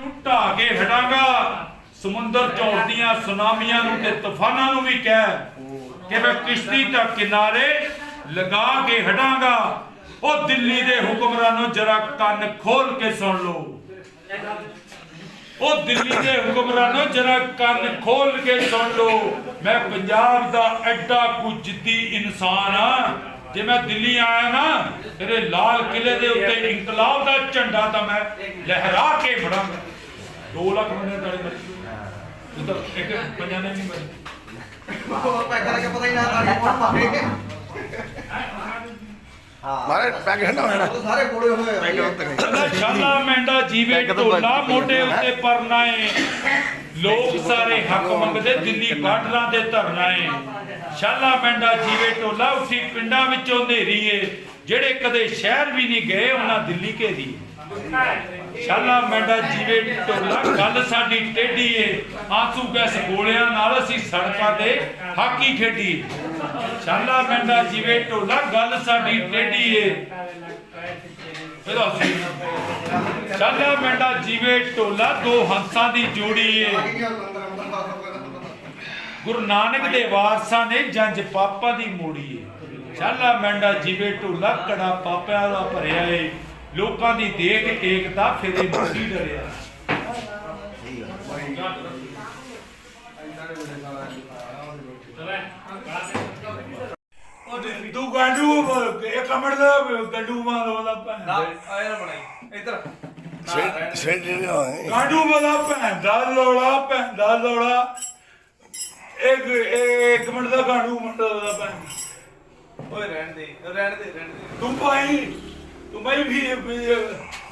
ਨੂੰ ਢਾ ਕੇ ਹਟਾਂਗਾ। ਸਮੁੰਦਰ ਝੋੜਦੀਆਂ ਸੁਨਾਮੀਆਂ ਨੂੰ ਤੇ ਤੂਫਾਨਾਂ ਨੂੰ ਵੀ ਕਹਿ ਕਿ ਮੈਂ ਕਿਸ਼ਤੀ ਦਾ ਕਿਨਾਰੇ ਲਗਾ ਕੇ ਹਟਾਂਗਾ। ਉਹ ਦਿੱਲੀ ਦੇ ਹੁਕਮਰਾਨੋ ਜਰਾ ਕੰਨ ਖੋਲ ਕੇ ਸੁਣ ਲਓ। ਉਹ ਦਿੱਲੀ ਦੇ ਹੁਕਮਰਾਨੋ ਜਰਾ ਕੰਨ ਖੋਲ ਕੇ ਸੁਣ ਲਓ। ਮੈਂ ਪੰਜਾਬ ਦਾ ਐਡਾ ਕੁ ਜਿੱਦੀ ਇਨਸਾਨ ਆ। ਜੇ ਮੈਂ ਦਿੱਲੀ ਆਇਆ ਨਾ, ਤੇਰੇ ਲਾਲ ਕਿਲੇ ਦੇ ਉੱਤੇ ਇਨਕਲਾਬ ਦਾ ਝੰਡਾ ਤਾਂ ਮੈਂ ਲਹਿਰਾ ਕੇ ਫੜਾਂਗਾ। 2 ਲੱਖ ਬੰਦੇ ਤਾੜੀ ਮਰੀ ਉਧਰ ਇੱਕ ਪੰਜਾਂ ਨੇ ਨਹੀਂ ਮਰੀ ਉਹ ਪੈਗ ਕਰਕੇ ਪਤਾ ਹੀ ਨਾ ਤਾੜੀ ਕੌਣ ਮਾਰੇ ਹਾਂ। ਮਾਰੇ ਪੈਗ ਠੰਡਾ ਹੋ ਜਾਣਾ ਉਹ ਸਾਰੇ ਹੋਏ ਆ। ਮੈਂਡਾ ਜੀਵੇ ਢੋਲਾ ਮੋਢੇ ਉੱਤੇ ਪਰਨਾ ਏ। ਲੋਕ ਸਾਰੇ ਹੱਕ ਮੰਗਦੇ ਦਿੱਲੀ ਬਾਰਡਰਾਂ ਤੇ ਧਰਨਾ ਏ। ਸ਼ਾਲਾ ਮੈਂਡਾ ਜੀਵੇ ਢੋਲਾ ਉੱਠੀ ਪਿੰਡਾਂ ਵਿੱਚੋਂ ਹਨੇਰੀ ਏ। ਜਿਹੜੇ ਕਦੇ ਸ਼ਹਿਰ ਵੀ ਨਹੀਂ ਗਏ ਉਹਨਾਂ ਦਿੱਲੀ ਘੇਰੀ ਸ਼ਾਲਾ ਮੈਂਡਾ ਜੀਵੇ ਢੋਲਾ ਗੱਲ ਸਾਡੀ ਟੇਢੀ ਏ। ਆਂਸੂ ਗੈਸ ਗੋਲਿਆਂ ਨਾਲ ਅਸੀਂ ਸੜਕਾਂ ਤੇ ਹਾਕੀ ਖੇਡੀ। ਸ਼ਾਲਾ ਮੈਂਡਾ ਜੀਵੇ ਢੋਲਾ ਗੱਲ ਸਾਡੀ ਟੇਢੀ ਏ। ਇਹਦਾ ਸੀ ਮੈਂਡਾ ਜੀਵੇ ਢੋਲਾ ਦੋ ਹੰਸਾਂ ਦੀ ਜੋੜੀ ਏ। ਗੁਰੂ ਨਾਨਕ ਦੇ ਵਾਰਸਾਂ ਨੇ ਜੰਜ ਪਾਪਾ ਦੀ ਮੋੜੀ ਏ। ਚੱਲਾ ਮੈਂਡਾ ਜੀਵੇ ਢੋਲਾ, ਕੜਾ ਪਾਪਿਆਂ ਦਾ ਭਰਿਆ ਏ। ਲੋਕਾਂ ਦੀ ਦੇਖ ਏਕਤਾ ਫਿਰੇ ਮੁੱਢੀ ਡਰਿਆ ਉਹ ਤੂੰ ਗਾਂਡੂ ਇੱਕ ਮਿੰਟ ਦਾ ਗੰਡੂ ਮਾਰ ਵਾਲਾ ਭੈਣ ਆਇਆ ਨਾ ਬਣਾਈ ਇੱਧਰ ਹੋਏ ਗਾਂਡੂ ਵਾਲਾ ਭੈਣ ਦਾ ਲੋੜਾ ਭੈਣ ਦਾ ਲੋੜਾ। ਇੱਕ ਇਹ- ਇੱਕ ਮਿੰਟ ਦਾ ਗਾਂਡੂ ਮੁੰਡਾ ਦਾ ਭੈਣ ਓਏ ਰਹਿਣ ਦੇ ਰਹਿਣ ਦੇ ਰਹਿਣ ਦੇ। ਤੂੰ ਭਾਈ ਤੂੰ ਵੀ-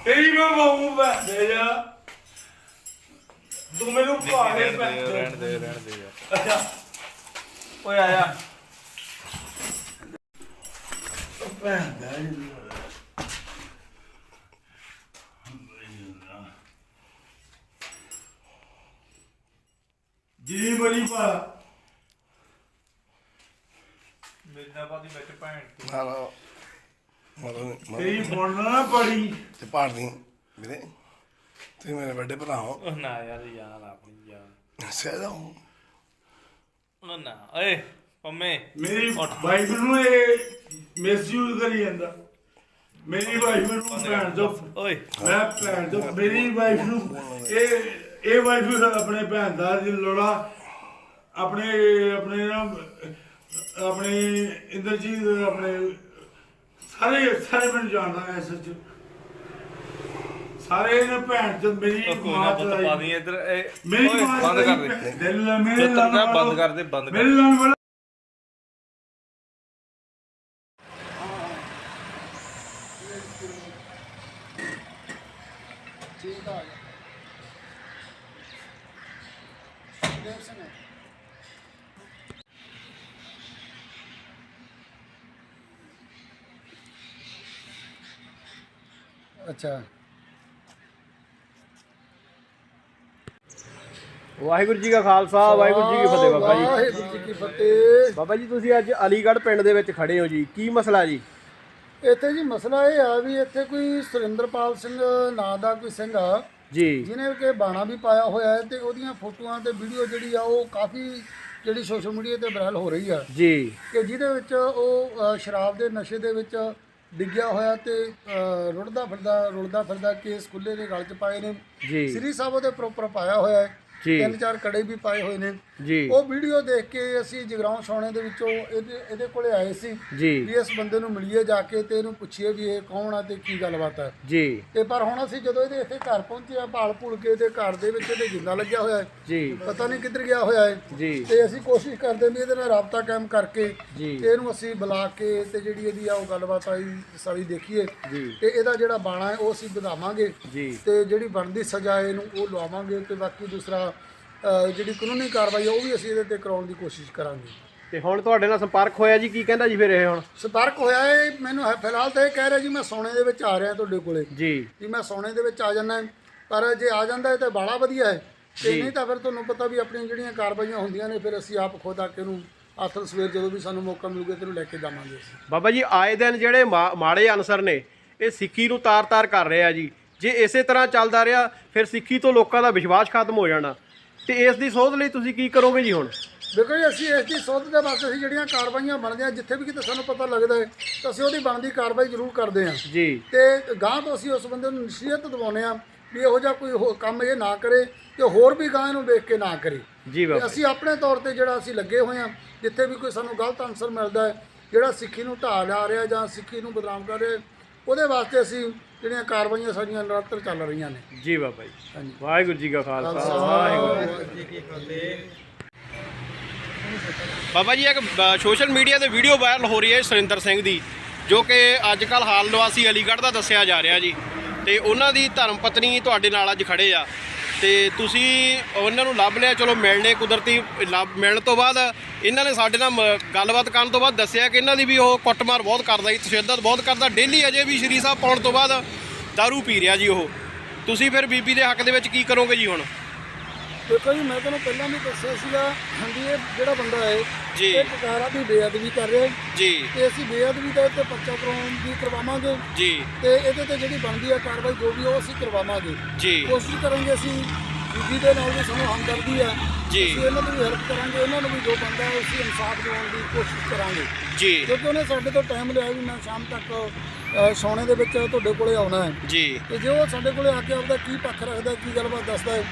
ਤੇਰੀ ਮੈਂ ਬਾਹੂ ਦੇ ਜਾ। ਤੂੰ ਮੈਨੂੰ ਭਾਵੇਂ ਰਹਿਣ ਦੇ ਰਹਿਣ ਦੇ ਯਾਰ। ਅੱਛਾ। ਓਏ ਆਇਆ ਭੈਣ ਦਾ ਲੋੜਾ ਜੀ ਬੜੀ ਪਾ ਮਿਰਜ਼ਾਬਾਦ ਦੀ ਵਿੱਚ ਭੈਣ ਦੀ। ਨਾ ਪੜੀ। ਤੇ ਪਾੜ ਦੀ ਵੀਰੇ ਮੇਰੇ ਵੱਡੇ ਭਰਾ ਹੋ। ਉਹ ਨਾ ਯਾਰ ਯਾਰ ਆਪਣੀ ਯਾਰ। ਸਹਿਦਾ ਹੋ ਉਹ। ਨਾ ਓਏ ਪੰਮੇ ਮੇਰੀ ਵਾਈਫ ਨੂੰ ਇਹ ਮਿਸਯੂਜ਼ ਕਰੀ ਜਾਂਦਾ। ਮੇਰੀ ਵਾਈਫ ਨੂੰ ਭੈਣ ਤੋਂ ਓਏ। ਮੈਂ ਭੈਣ ਤੋਂ ਮੇਰੀ ਵਾਈਫ ਨੂੰ ਇਹ ਇਹ ਵਾਈਫ ਆਪਣੇ ਭੈਣ ਦਾ ਜੀ ਲੋੜਾ। ਆਪਣੇ ਆਪਣੇ ਨਾ ਆਪਣੇ ਇੰਦਰਜੀਤ ਆਪਣੇ ਸਾਰੇ ਸਾਰੇ ਮੈਨੂੰ ਜਾਣਦਾ ਐ ਸੱਚ ਸਾਰੇ ਨੇ ਭੈਣ ਤੋਂ ਮੇਰੀ ਕੋਈ ਨਾ ਮਾਂ ਪੁੱਤ ਪਾ ਦੀ ਇੱਧਰ ਇਹ ਮੇਰੀ ਓਏ, ਮਾਂ ਬੰਦ ਕਰ ਦੇ। ਦਿਲ ਮੇਰੇ ਪੁੱਤ ਨਾਲ ਨਾ ਬੰਦ ਕਰ ਦੇ ਬੰਦ ਮੇਰੇ ਕਰ ਨਾਲ ਵਾਲਾ ਅੱਛਾ। ਵਾਹਿਗੁਰੂ ਜੀ ਕਾ ਖਾਲਸਾ ਵਾਹਿਗੁਰੂ ਜੀ ਕੀ ਫਤਿਹ ਬਾਬਾ ਜੀ। ਵਾਹਿਗੁਰੂ ਜੀ ਕੀ ਫਤਿਹ। ਬਾਬਾ ਜੀ ਤੁਸੀਂ ਅੱਜ ਅਲੀਗੜ੍ਹ ਪਿੰਡ ਦੇ ਵਿੱਚ ਖੜੇ ਹੋ ਜੀ। ਕੀ ਮਸਲਾ ਜੀ? ਇੱਥੇ ਜੀ ਮਸਲਾ ਇਹ ਆ ਵੀ ਇੱਥੇ ਕੋਈ ਸੁਰਿੰਦਰਪਾਲ ਸਿੰਘ ਨਾਂ ਦਾ ਕੋਈ ਸਿੰਘ ਆ ਜੀ। ਜਿਹਨੇ ਕਿ ਬਾਣਾ ਵੀ ਪਾਇਆ ਹੋਇਆ ਹੈ ਤੇ ਉਹਦੀਆਂ ਫੋਟੋਆਂ ਤੇ ਵੀਡੀਓ ਜਿਹੜੀ ਆ ਉਹ ਕਾਫੀ ਜਿਹੜੀ ਸੋਸ਼ਲ ਮੀਡੀਆ ਤੇ ਵਾਇਰਲ ਹੋ ਰਹੀ ਆ। ਜੀ। ਕਿ ਜਿਹਦੇ ਵਿੱਚ ਉਹ ਸ਼ਰਾਬ ਦੇ ਨਸ਼ੇ ਦੇ ਵਿੱਚ ਡਿੱਗਿਆ ਹੋਇਆ ਤੇ ਰੁੜਦਾ ਫਿਰਦਾ ਰੁੜਦਾ ਫਿਰਦਾ ਕੇਸ ਖੁੱਲੇ ਦੇ ਗਲ 'ਚ ਪਾਏ ਨੇ। ਜੀ। ਸ੍ਰੀ ਸਾਹਿਬ ਉਹਦੇ ਪ੍ਰੋਪਰ ਪਾਇਆ ਹੋਇਆ ਹੈ। ਜੀ। ਤਿੰਨ ਚਾਰ ਕੜੇ ਵੀ ਪਾਏ ਹੋਏ ਨੇ। ਜੀ। ਉਹ ਵੀਡੀਓ ਦੇਖ ਕੇ ਅਸੀਂ ਜਗਰਾਉਂ ਸੋਣੇ ਦੇ ਵਿੱਚੋਂ ਇਹਦੇ ਇਹਦੇ ਕੋਲੇ ਆਏ ਸੀ ਜੀ। ਵੀ ਇਸ ਬੰਦੇ ਨੂੰ ਮਿਲੀਏ ਜਾ ਕੇ ਤੇ ਇਹਨੂੰ ਪੁੱਛੀਏ ਵੀ ਇਹ ਕੌਣ ਆ ਤੇ ਕੀ ਗੱਲਬਾਤ ਹੈ ਜੀ। ਤੇ ਪਰ ਹੁਣ ਅਸੀਂ ਜਦੋਂ ਇਹਦੇ ਇੱਥੇ ਘਰ ਪਹੁੰਚੇ ਆ ਭਾਲ ਭੁਲ ਕੇ ਤੇ ਘਰ ਦੇ ਵਿੱਚ ਇਹਦੇ ਜਿੰਦਾ ਲੱਗਿਆ ਹੋਇਆ ਹੈ। ਜੀ। ਪਤਾ ਨਹੀਂ ਕਿੱਧਰ ਗਿਆ ਹੋਇਆ ਹੈ। ਜੀ। ਤੇ ਅਸੀਂ ਕੋਸ਼ਿਸ਼ ਕਰਦੇ ਵੀ ਇਹਦੇ ਨਾਲ ਰਾਬਤਾ ਕਾਇਮ ਕਰਕੇ ਜੀ। ਤੇ ਇਹਨੂੰ ਅਸੀਂ ਬੁਲਾ ਕੇ ਤੇ ਜਿਹੜੀ ਇਹਦੀ ਆ ਉਹ ਗੱਲਬਾਤ ਆਈ ਸਾਰੀ ਦੇਖੀਏ। ਜੀ। ਤੇ ਇਹਦਾ ਜਿਹੜਾ ਬਾਣਾ ਹੈ ਉਹ ਅਸੀਂ ਵਧਾਵਾਂਗੇ। ਜੀ। ਤੇ ਜਿਹੜੀ ਬਣਦੀ ਸਜ਼ਾ ਹੈ ਇਹਨੂੰ ਉਹ ਲਵਾਵਾਂਗੇ ਤੇ ਬਾਕੀ ਦੂਸਰਾ ਅ, ਜਿਹੜੀ ਕਾਨੂੰਨੀ ਕਾਰਵਾਈ ਉਹ ਵੀ ਅਸੀਂ ਇਹਦੇ ਤੇ ਕਰਾਉਣ ਦੀ ਕੋਸ਼ਿਸ਼ ਕਰਾਂਗੇ। ਤੇ ਹੁਣ ਤੁਹਾਡੇ ਨਾਲ ਸੰਪਰਕ ਹੋਇਆ ਜੀ ਕੀ ਕਹਿੰਦਾ ਜੀ ਫਿਰ ਇਹ ਹੁਣ? ਸੰਪਰਕ ਹੋਇਆ ਹੈ ਮੈਨੂੰ ਹੈ- ਫਿਲਹਾਲ ਤਾਂ ਇਹ ਕਹਿ ਰਿਹਾ ਜੀ ਮੈਂ ਸੋਨੇ ਦੇ ਵਿੱਚ ਆ ਰਿਹਾ ਤੁਹਾਡੇ ਕੋਲੇ। ਜੀ। ਵੀ ਮੈਂ ਸੋਨੇ ਦੇ ਵਿੱਚ ਆ ਜਾਣਾ ਪਰ ਜੇ ਆ ਜਾਂਦਾ ਹੈ ਤਾਂ ਬਾਲਾ ਵਧੀਆ ਹੈ ਤੇ ਨਹੀਂ ਤਾਂ ਫਿਰ ਤੁਹਾਨੂੰ ਪਤਾ ਵੀ ਆਪਣੀਆਂ ਜਿਹੜੀਆਂ ਕਾਰਵਾਈਆਂ ਹੁੰਦੀਆਂ ਨੇ ਫਿਰ ਅਸੀਂ ਆਪ ਖੁਦ ਆ ਕੇ ਨੂੰ ਆਥਲ ਸਵੇਰ ਜਦੋਂ ਵੀ ਸਾਨੂੰ ਮੌਕਾ ਮਿਲੂਗਾ ਤੈਨੂੰ ਲੈ ਕੇ ਜਾਵਾਂਗੇ ਅਸੀਂ। ਬਾਬਾ ਜੀ ਆਏ ਦਿਨ ਜਿਹੜੇ ਮਾ- ਮਾੜੇ ਅਨਸਰ ਨੇ ਇਹ ਸਿੱਖੀ ਨੂੰ ਤਾਰ-ਤਾਰ ਕਰ ਰਹੇ ਜੀ। ਜੇ ਇਸੇ ਤਰ੍ਹਾਂ ਚੱਲਦਾ ਰਿਹਾ ਫਿਰ ਸਿੱਖੀ ਤੋਂ ਲੋਕਾਂ ਦਾ ਵਿਸ਼ਵਾਸ ਖਤਮ ਹੋ ਜਾਣਾ। ਤੇ ਇਸ ਦੀ ਸੋਧ ਲਈ ਤੁਸੀਂ ਕੀ ਕਰੋਗੇ ਜੀ ਹੁਣ? ਦੇਖੋ ਜੀ ਅਸੀਂ ਇਸ ਦੀ ਸੋਧ ਦੇ ਵਾਸਤੇ ਅਸੀਂ ਜਿਹੜੀਆਂ ਕਾਰਵਾਈਆਂ ਬਣਦੀਆਂ ਜਿੱਥੇ ਵੀ ਕਿਤੇ ਸਾਨੂੰ ਪਤਾ ਲੱਗਦਾ ਹੈ ਤਾਂ ਅਸੀਂ ਉਹਦੀ ਬਣਦੀ ਕਾਰਵਾਈ ਜ਼ਰੂਰ ਕਰਦੇ ਹਾਂ। ਜੀ। ਤੇ ਗਾਂ ਤੋਂ ਅਸੀਂ ਉਸ ਬੰਦੇ ਨੂੰ ਨਸੀਹਤ ਦਿਵਾਉਂਦੇ ਆ ਵੀ ਇਹੋ ਜਿਹਾ ਕੋਈ ਹੋ- ਕੰਮ ਇਹ ਨਾ ਕਰੇ ਤੇ ਹੋਰ ਵੀ ਗਾਂ ਇਹਨੂੰ ਵੇਖ ਕੇ ਨਾ ਕਰੇ। ਜੀ ਬਾਬਾ। ਅਸੀਂ ਆਪਣੇ ਤੌਰ ਤੇ ਜਿਹੜਾ ਅਸੀਂ ਲੱਗੇ ਹੋਏ ਆ ਜਿੱਥੇ ਵੀ ਕੋਈ ਸਾਨੂੰ ਗਲਤ ਆਨਸਰ ਮਿਲਦਾ ਹੈ ਜਿਹੜਾ ਸਿੱਖੀ ਨੂੰ ਢਾਹ ਲਾ ਰਿਹਾ ਜਾਂ ਸਿੱਖੀ ਨੂੰ ਬਦਨਾਮ ਕਰ ਰਿਹਾ ਉਹਦੇ ਵਾਸਤੇ ਅਸੀਂ ਜਿਹੜੀਆਂ ਕਾਰਵਾਈਆਂ ਸਾਡੀਆਂ ਨਿਰੰਤਰ ਚੱਲ ਰਹੀਆਂ ਨੇ। ਜੀ ਬਾਬਾ ਜੀ। ਹਾਂਜੀ। ਵਾਹਿਗੁਰੂ ਜੀ ਕਾ ਖਾਲਸਾ ਵਾਹਿਗੁਰੂ ਬਾਬਾ ਜੀ ਇੱਕ ਸੋਸ਼ਲ ਮੀਡੀਆ ਤੇ ਵੀਡੀਓ ਵਾਇਰਲ ਹੋ ਰਹੀ ਹੈ ਸੁਰਿੰਦਰ ਸਿੰਘ ਦੀ ਜੋ ਕਿ ਅੱਜ ਕੱਲ ਹਾਲ ਨਿਵਾਸੀ ਅਲੀਗੜ੍ਹ ਦਾ ਦੱਸਿਆ ਜਾ ਰਿਹਾ ਜੀ। ਤੇ ਉਹਨਾਂ ਦੀ ਧਰਮ ਪਤਨੀ ਤੁਹਾਡੇ ਨਾਲ ਅੱਜ ਖੜੇ ਆ। ਤੇ ਤੁਸੀਂ ਉਹਨਾਂ ਨੂੰ ਲੱਭ ਲਿਆ, ਚਲੋ ਮਿਲਣੇ ਕੁਦਰਤੀ ਲੱਭ, ਮਿਲਣ ਤੋਂ ਬਾਅਦ ਇਹਨਾਂ ਨੇ ਸਾਡੇ ਨਾਲ ਮ- ਗੱਲਬਾਤ ਕਰਨ ਤੋਂ ਬਾਅਦ ਦੱਸਿਆ ਕਿ ਇਹਨਾਂ ਦੀ ਵੀ ਉਹ ਕੁੱਟਮਾਰ ਬਹੁਤ ਕਰਦਾ ਜੀ, ਤਸ਼ੱਦਦ ਬਹੁਤ ਕਰਦਾ, ਡੇਲੀ ਅਜੇ ਵੀ ਸ਼੍ਰੀ ਸਾਹਿਬ ਪਾਉਣ ਤੋਂ ਬਾਅਦ ਦਾਰੂ ਪੀ ਰਿਹਾ ਜੀ ਉਹ। ਤੁਸੀਂ ਫਿਰ ਬੀਬੀ ਦੇ ਹੱਕ ਦੇ ਵਿੱਚ ਕੀ ਕਰੋਗੇ ਜੀ ਹੁਣ? ਦੇਖੋ ਜੀ ਮੈਂ ਤੁਹਾਨੂੰ ਪਹਿਲਾਂ ਵੀ ਦੱਸਿਆ ਸੀਗਾ ਹਾਂਜੀ ਇਹ ਜਿਹੜਾ ਬੰਦਾ ਹੈ ਜੀ। ਇਹ ਪਕਾਰਾ ਦੀ ਬੇਅਦਬੀ ਕਰ ਰਿਹਾ ਹੈ। ਜੀ। ਤੇ ਅਸੀਂ ਬੇਅਦਬੀ ਦਾ ਤੇ ਪਰਚਾ ਕਰਾਉਣ ਦੀ ਕਰਵਾਵਾਂਗੇ। ਜੀ। ਤੇ ਇਹਦੇ ਤੇ ਜਿਹੜੀ ਬਣਦੀ ਹੈ ਕਾਰਵਾਈ ਜੋ ਵੀ ਉਹ ਅਸੀਂ ਕਰਵਾਵਾਂਗੇ। ਜੀ। ਕੋਸ਼ਿਸ਼ ਕਰਾਂਗੇ ਅਸੀਂ ਬੀਬੀ ਦੇ ਨਾਲ ਵੀ ਸਾਨੂੰ ਹਮਦਰਦੀ ਆ। ਜੀ। ਅਸੀਂ ਇਹਨਾਂ ਵੀ ਹੈਲਪ ਕਰਾਂਗੇ ਇਹਨਾਂ ਨੂੰ ਵੀ ਜੋ ਬੰਦਾ ਹੈ ਅਸੀਂ ਇਨਸਾਫ ਦਿਵਾਉਣ ਦੀ ਕੋਸ਼ਿਸ਼ ਕਰਾਂਗੇ। ਜੀ। ਕਿਉਂਕਿ ਉਹਨੇ ਸਾਡੇ ਤੋਂ ਟਾਈਮ ਲਿਆ ਵੀ ਮੈਂ ਸ਼ਾਮ ਤੱਕ ਸੌਣੇ ਦੇ ਵਿੱਚ ਤੁਹਾਡੇ ਕੋਲੇ ਆਉਣਾ ਹੈ। ਜੀ। ਤੇ ਜੇ ਉਹ ਸਾਡੇ ਕੋਲੇ ਆ ਕੇ ਆਪਦਾ ਕੀ ਪੱਖ ਰੱਖਦਾ ਕੀ ਗੱਲਬਾਤ ਦੱਸਦਾ ਹੈ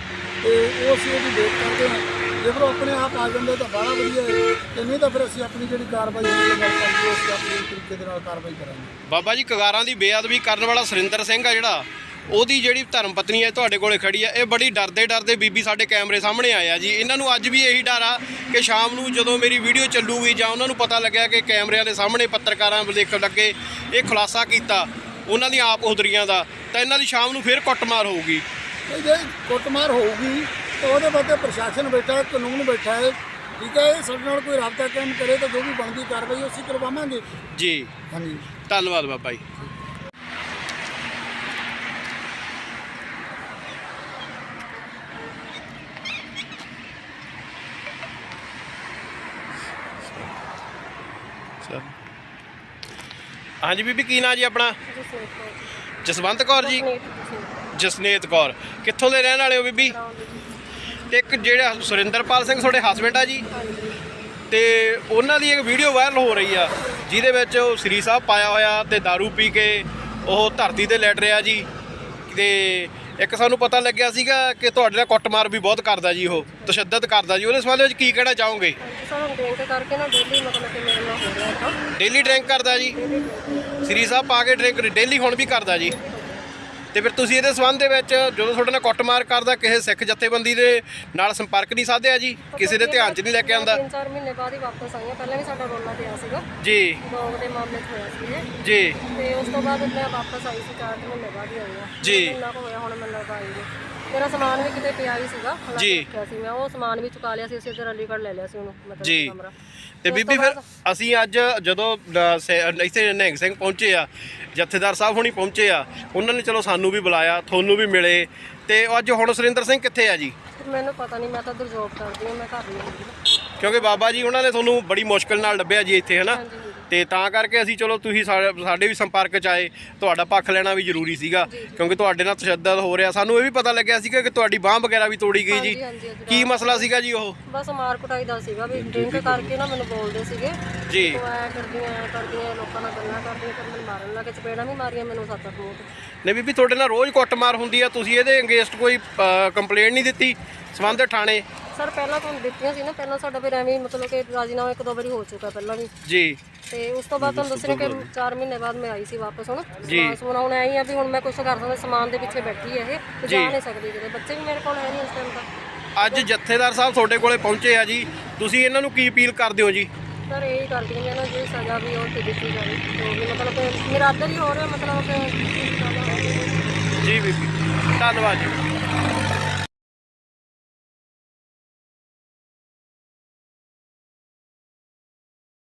ਤੇ ਉਹ ਅਸੀਂ ਉਹਦੀ ਵੇਟ ਕਰਦੇ ਹਾਂ। ਜੇ ਫਿਰ ਉਹ ਆਪਣੇ ਆਪ ਆ ਜਾਂਦੇ ਤਾਂ ਬੜਾ ਵਧੀਆ ਹੈ। ਤੇ ਨਹੀਂ ਤਾਂ ਫਿਰ ਅਸੀਂ ਆਪਣੀ ਜਿਹੜੀ ਕਾਰਵਾਈ ਹੈ ਕਰਕੇ ਅਸੀਂ ਆਪਣੇ ਤਰੀਕੇ ਦੇ ਨਾਲ ਕਾਰਵਾਈ ਕਰਾਂਗੇ। ਬਾਬਾ ਜੀ ਕਗਾਰਾਂ ਦੀ ਬੇਅਦਬੀ ਕਰਨ ਵਾਲਾ ਸੁਰਿੰਦਰ ਸਿੰਘ ਆ ਜਿਹੜਾ ਉਹਦੀ ਜਿਹੜੀ ਧਰਮ ਪਤਨੀ ਹੈ ਤੁਹਾਡੇ ਕੋਲੇ ਖੜੀ ਆ ਇਹ ਬੜੀ ਡਰਦੇ ਡਰਦੇ ਬੀਬੀ ਸਾਡੇ ਕੈਮਰੇ ਸਾਹਮਣੇ ਆਇਆ ਜੀ। ਇਹਨਾਂ ਨੂੰ ਅੱਜ ਵੀ ਇਹੀ ਡਰ ਆ ਕਿ ਸ਼ਾਮ ਨੂੰ ਜਦੋਂ ਮੇਰੀ ਵੀਡੀਓ ਚੱਲੂਗੀ ਜਾਂ ਉਹਨਾਂ ਨੂੰ ਪਤਾ ਲੱਗਿਆ ਕਿ ਕੈਮਰਿਆਂ ਦੇ ਸਾਹਮਣੇ ਪੱਤਰਕਾਰਾਂ ਦੇਖਣ ਲੱਗੇ ਇਹ ਖੁਲਾਸਾ ਕੀਤਾ ਉਹਨਾਂ ਦੀਆਂ ਆਪ ਹੁਦਰੀਆਂ ਦਾ ਤਾਂ ਇਹਨਾਂ ਦੀ ਸ਼ਾਮ ਨੂੰ ਫਿਰ ਕੁੱਟਮਾਰ ਹੋਊਗੀ। ਜੇ ਕੁੱਟਮਾਰ ਹੋਊਗੀ ਤਾਂ ਉਹਦੇ ਵਾਸਤੇ ਪ੍ਰਸ਼ਾਸਨ ਬੈਠਾ ਹੈ ਕਾਨੂੰਨ ਬੈਠਾ ਹੈ ਠੀਕ ਹੈ ਇਹ ਸਾਡੇ ਨਾਲ ਕੋਈ ਰਾਬਤਾ ਕਾਇਮ ਕਰੇ ਤਾਂ ਜੋ ਵੀ ਬਣਦੀ ਕਾਰਵਾਈ ਅਸੀਂ ਕਰਵਾਵਾਂਗੇ। ਜੀ। ਹਾਂਜੀ। ਧੰਨਵਾਦ ਬਾਬਾ ਜੀ। ਹਾਂਜੀ ਬੀਬੀ, ਕੀ ਨਾਂ ਜੀ ਆਪਣਾ? ਜਸਵੰਤ ਕੌਰ ਜੀ। ਜਸਨੇਤ ਕੌਰ। ਕਿੱਥੋਂ ਦੇ ਰਹਿਣ ਵਾਲੇ ਹੋ ਬੀਬੀ? ਤੇ ਇੱਕ ਜਿਹੜਾ ਸੁਰਿੰਦਰਪਾਲ ਸਿੰਘ ਤੁਹਾਡੇ ਹਸਬੰਡ ਆ ਜੀ? ਤੇ ਉਹਨਾਂ ਦੀ ਇੱਕ ਵੀਡੀਓ ਵਾਇਰਲ ਹੋ ਰਹੀ ਆ, ਜਿਹਦੇ ਵਿੱਚ ਉਹ ਸ੍ਰੀ ਸਾਹਿਬ ਪਾਇਆ ਹੋਇਆ ਤੇ दारू ਪੀ ਕੇ ਉਹ ਧਰਤੀ ਤੇ ਲੈਟ ਰਿਹਾ ਜੀ। ਤੇ ਇੱਕ ਸਾਨੂੰ ਪਤਾ ਲੱਗਿਆ ਸੀਗਾ ਕਿ ਤੁਹਾਡੇ ਨਾਲ ਕੁੱਟਮਾਰ ਵੀ ਬਹੁਤ ਕਰਦਾ ਜੀ ਉਹ ਤਸ਼ੱਦਦ ਕਰਦਾ ਜੀ। ਉਹਦੇ ਸਵਾਲ ਵਿੱਚ ਕੀ ਕਹਿਣਾ ਚਾਹੋਗੇ? ਸਾਨੂੰ ਡਰਿੰਕ ਕਰਕੇ ਨਾ ਡੇਲੀ ਮਤਲਬ ਕਿ ਮੇਰੇ ਨਾਲ ਹੋ ਰਿਹਾ ਡੇਲੀ ਡਰਿੰਕ ਕਰਦਾ ਜੀ? ਸ੍ਰੀ ਸਾਹਿਬ ਪਾ ਕੇ ਡਰਿੰਕ ਡੇਲੀ ਹੁਣ ਵੀ ਕਰਦਾ ਜੀ? ਤੇ ਫਿਰ ਤੁਸੀਂ ਇਹਦੇ ਸੰਬੰਧ ਦੇ ਵਿੱਚ ਜਦੋਂ ਤੁਹਾਡੇ ਨਾਲ ਕੁੱਟਮਾਰ ਕਰਦਾ ਕਿਸੇ ਸਿੱਖ ਜਥੇਬੰਦੀ ਦੇ ਨਾਲ ਸੰਪਰਕ ਨਹੀਂ ਸਾਧਿਆ ਜੀ? ਕਿਸੇ ਦੇ ਧਿਆਨ 'ਚ ਨਹੀਂ ਲੈ ਕੇ ਆਂਦਾ ਤਿੰਨ ਚਾਰ ਮਹੀਨੇ ਬਾਅਦ ਹੀ ਵਾਪਸ ਆਈ ਹਾਂ ਪਹਿਲਾਂ ਵੀ ਸਾਡਾ ਰੋਲਾ ਪਿਆ ਸੀਗਾ। ਜੀ। ਡੌਗ ਦੇ ਮਾਮਲੇ 'ਚ ਹੋਇਆ ਸੀ ਇਹ। ਜੀ। ਤੇ ਉਸ ਤੋਂ ਬਾਅਦ ਮੈਂ ਵਾਪਸ ਆਈ ਸੀ ਚਾਰ ਕੁ ਮਹੀਨੇ ਬਾਅਦ ਹੀ ਆਈ ਹਾਂ। ਜੀ। ਇੰਨਾ ਕੁ ਹੋਇਆ ਹੁਣ ਮੈਨੂੰ ਲੱਗਦਾ ਆਈ ਨੂੰ ਮੇਰਾ ਸਮਾਨ ਵੀ ਕਿਤੇ ਪਿਆ ਹੀ ਸੀਗਾ ਹਾਲਾਂਕਿ ਜੀ। ਰੱਖਿਆ ਸੀ ਮੈਂ ਉਹ ਸਮਾਨ ਵੀ ਚੁਕਾ ਲਿਆ ਸੀ ਅਸੀਂ ਇੱਧਰ ਅਲੀਗੜ੍ਹ ਲੈ ਲਿਆ ਸੀ ਉਹਨੂੰ ਮਤਲਬ ਜੀ। ਕਮਰਾ ਤੇ ਉਸ ਬੀਬੀ ਫਿਰ ਬਾਅਦ- ਅਸੀਂ ਅੱਜ ਜਦੋਂ ਅ, ਸੇ- ਇੱਥੇ ਨਿਹੰਗ ਸਿੰਘ ਪਹੁੰਚੇ ਆ ਜਥੇਦਾਰ ਸਾਹਿਬ ਹੁਣੀ ਪਹੁੰਚੇ ਆ ਉਹਨਾਂ ਨੇ ਚਲੋ ਸਾਨੂੰ ਵੀ ਬੁਲਾਇਆ ਤੁਹਾਨੂੰ ਵੀ ਮਿਲੇ ਤੇ ਅੱਜ ਹੁਣ ਸੁਰਿੰਦਰ ਸਿੰਘ ਕਿੱਥੇ ਆ ਜੀ ਮੈਨੂੰ ਪਤਾ ਨਹੀਂ ਮੈਂ ਤਾਂ ਉਧਰ ਜੋਬ ਕਰਦੀ ਹਾਂ ਮੈਂ ਘਰ ਨਹੀਂ ਹੁੰਦੀ ਕਿਉਂਕਿ ਬਾਬਾ ਜੀ ਉਹਨਾਂ ਨੇ ਤੁਹਾਨੂੰ ਬੜੀ ਮੁਸ਼ਕਲ ਨਾਲ ਲੱਭਿਆ ਜੀ ਇੱਥੇ ਹਨਾ ਹਾਂਜੀ। ਤੇ ਤਾਂ ਕਰਕੇ ਅਸੀਂ ਚਲੋ ਤੁਸੀਂ ਸਾਡੇ ਵੀ ਸੰਪਰਕ ਚ ਆਏ ਤੁਹਾਡਾ ਪੱਖ ਲੈਣਾ ਵੀ ਜ਼ਰੂਰੀ ਸੀਗਾ ਕਿਉਂਕਿ ਤੁਹਾਡੇ ਨਾਲ ਤਸ਼ੱਦਦ ਹੋ ਰਿਹਾ। ਸਾਨੂੰ ਇਹ ਵੀ ਪਤਾ ਲੱਗਿਆ ਸੀਗਾ ਕਿ ਤੁਹਾਡੀ ਬਾਹ ਵਗੈਰਾ ਵੀ ਤੋੜੀ ਗਈ ਜੀ। ਕੀ ਮਸਲਾ ਸੀਗਾ ਜੀ ਉਹ? ਬਸ ਮਾਰ ਕੁਟਾਈ ਦਾ ਸੀਗਾ ਵੀ ਡਰਿੰਕ ਕਰਕੇ ਨਾ ਮੈਨੂੰ ਬੋਲਦੇ ਸੀਗੇ। ਜੀ। ਐ ਕਰਦੀਆਂ ਕਰਦੀਆਂ ਲੋਕਾਂ ਨਾਲ ਗੱਲਾਂ ਕਰਦੀਆਂ ਫਿਰ ਮੈਨੂੰ ਮਾਰਨ ਲੱਗੇ ਚਪੇੜਾਂ ਵੀ ਮਾਰੀਆਂ ਮੈਨੂੰ ਸੱਤ ਅੱਠ ਮੂੰਹ ਤੇ ਨੇ ਬੀਬੀ ਤੁਹਾਡੇ ਨਾਲ ਰੋਜ਼ ਕੁੱਟਮਾਰ ਹੁੰਦੀ ਆ ਤੁਸੀਂ ਇਹਦੇ ਅਗੇਂਸਟ ਕੋਈ ਕੰਪਲੇਂਟ ਨਹੀਂ ਦਿੱਤੀ? ਸਬੰਧ ਥਾਣੇ? ਸਰ ਪਹਿਲਾਂ ਤੁਹਾਨੂੰ ਦਿੱਤੀਆਂ ਸੀ ਨਾ ਪਹਿਲਾਂ ਸਾਡਾ ਫਿਰ ਐਵੇਂ ਹੀ ਮਤਲਬ ਕਿ ਰਾਜੀਨਾਮਾ ਇੱਕ ਦੋ ਵਾਰੀ ਹੋ ਚੁੱਕਾ ਪਹਿਲਾਂ ਵੀ। ਜੀ। ਤੇ ਉਸ ਤੋਂ ਬਾਅਦ ਤੁਹਾਨੂੰ ਦੱਸਣਾ ਕਿ 4 ਮਹੀਨੇ ਬਾਅਦ ਮੈਂ ਆਈ ਸੀ ਵਾਪਸ ਹੁਣ ਜੀ। ਸਮਾਨ ਸਮੂਨ ਹੁਣ ਆਈ ਆ ਵੀ ਹੁਣ ਮੈਂ ਕੁਝ ਕਰ ਸਕਦਾ ਸਮਾਨ ਦੇ ਪਿੱਛੇ ਬੈਠੀ ਹੈ ਇਹ ਤੇ ਜੀ। ਜਾ ਨਹੀਂ ਸਕਦੀ ਕਿਤੇ। ਬੱਚੇ ਵੀ ਮੇਰੇ ਕੋਲ ਹੈ ਨਹੀਂ ਇਸ ਟਾਈਮ ਤਾਂ। ਅੱਜ ਜਥੇਦਾਰ ਸਾਹਿਬ ਤੁਹਾਡੇ ਕੋਲੇ ਪਹੁੰਚੇ ਆ ਜੀ। ਤੁਸੀਂ ਇਹਨਾਂ ਨੂੰ ਕੀ ਅਪੀਲ ਕਰਦੇ ਹੋ ਜੀ? ਸਰ ਇਹੀ ਕਰਦੀ ਹਾਂ ਨਾ ਜਿਹੜੀ ਸਜ਼ਾ ਵੀ ਉਹ ਤੇ ਦਿੱਤੀ ਜਾਵੇ। ਜੋ ਵੀ ਮਤਲਬ ਕਿ ਮੇਰਾ ਅੱਧਰ ਹੀ ਹੋ ਰਿਹਾ ਮਤਲਬ ਕਿ ਜੀ ਬੀਬੀ। ਧੰਨਵਾਦ ਜੀ।